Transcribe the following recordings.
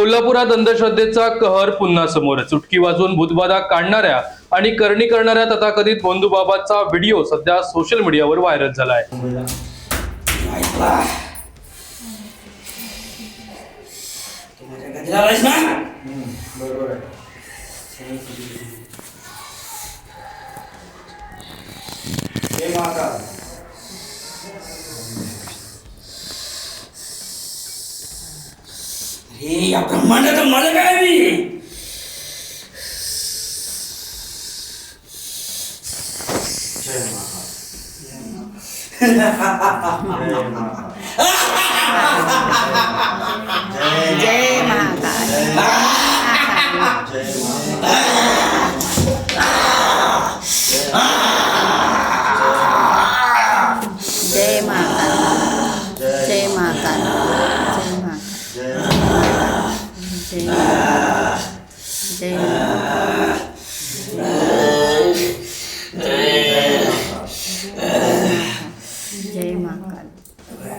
कोल्हापुरात अंधश्रद्धेचा कहर पुन्हा समोर चुटकी वाजवून भूतबाधा काढणाऱ्या आणि करणी करणाऱ्या तथाकथित भोंदूबाबाचा व्हिडिओ सध्या सोशल मीडियावर व्हायरल झाला आहे. अरे या ब्रह्मांडाचं मला काय मी जय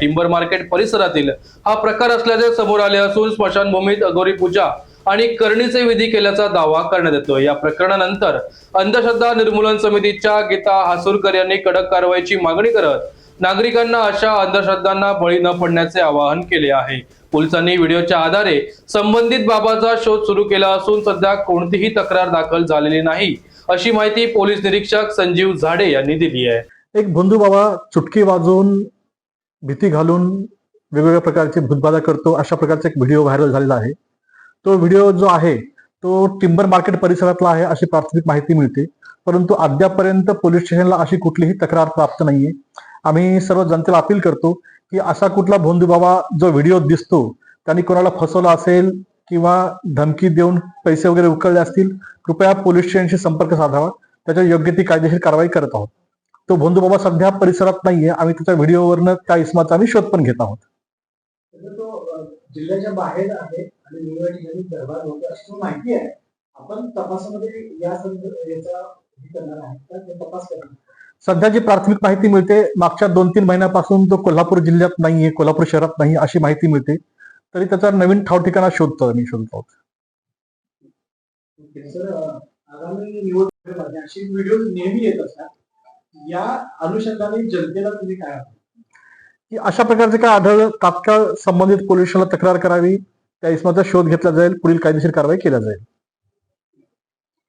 Timber market परिसरातील हा प्रकार असल्याचे समोर आले असून स्मशानभूमीत अगोरी पूजा आणि करणीचे विधी केल्याचा दावा करण्यात येतो या प्रकरणानंतर अंधश्रद्धा निर्मूलन समितीच्या गीता हासूरकर यांनी कडक कारवाईची मागणी करत नागरिकांना अशा अंधश्रद्धांना बळी न पडण्याचे आवाहन केले आहे. पोलिसांनी व्हिडिओच्या आधारे संबंधित बाबाचा शोध सुरू केला असून सध्या कोणतीही तक्रार दाखल झालेली नाही अशी माहिती पोलीस निरीक्षक संजीव झाडे यांनी दिली आहे. एक बंधू बाबा चुटकी वाजवून भीती घालून वेगवेगळ्या प्रकारचे भूतबाधा करतो अशा प्रकारचा एक व्हिडिओ व्हायरल झालेला आहे. तो व्हिडिओ जो आहे तो टिंबर मार्केट परिसरातला आहे अशी प्राथमिक माहिती मिळते. परंतु अद्यापर्यंत पोलीस स्टेशनला अशी कुठलीही तक्रार प्राप्त नाहीये. आम्ही सर्व जनतेला अपील करतो की असा कुठला भोंदू बाबा जो व्हिडिओ दिसतो त्यांनी कोणाला फसवलं असेल किंवा धमकी देऊन पैसे वगैरे उकळले असतील कृपया पोलीस स्टेशनशी संपर्क साधावा. त्याच्या योग्य ती कायदेशीर कारवाई करत आहोत. तो भोंदू बाबा सध्या परिसरात नाहीये. आम्ही त्याच्या व्हिडिओवरनं त्या इसमाचा आम्ही शोध पण घेत आहोत. जिल्ह्याच्या बाहेर आहे आणि ठिकाणी दरबार होत माहिती आहे. आपण तपासामध्ये या संदर्भ याचा करणार आहे का? ते तपास करणार सध्या जी प्राथमिक माहिती मिळते मागच्या दोन तीन महिन्यापासून तो कोल्हापूर जिल्ह्यात नाहीये कोल्हापूर शहरात नाही अशी माहिती मिळते. तरी त्याचा नवीन ठाव ठिकाणा शोधतो आम्ही शोधत आहोत. आगामी निवडणुकीमध्ये अशी व्हिडिओ नेहमी येत असतात. या अनुषंगाने जनतेला तुम्ही काय की अशा प्रकारचे काय आढळलं तात्काळ संबंधित पोलिसांना तक्रार करावी त्या इसमाचा शोध घेतला जाईल पुढील कायदेशीर कारवाई केल्या जाईल.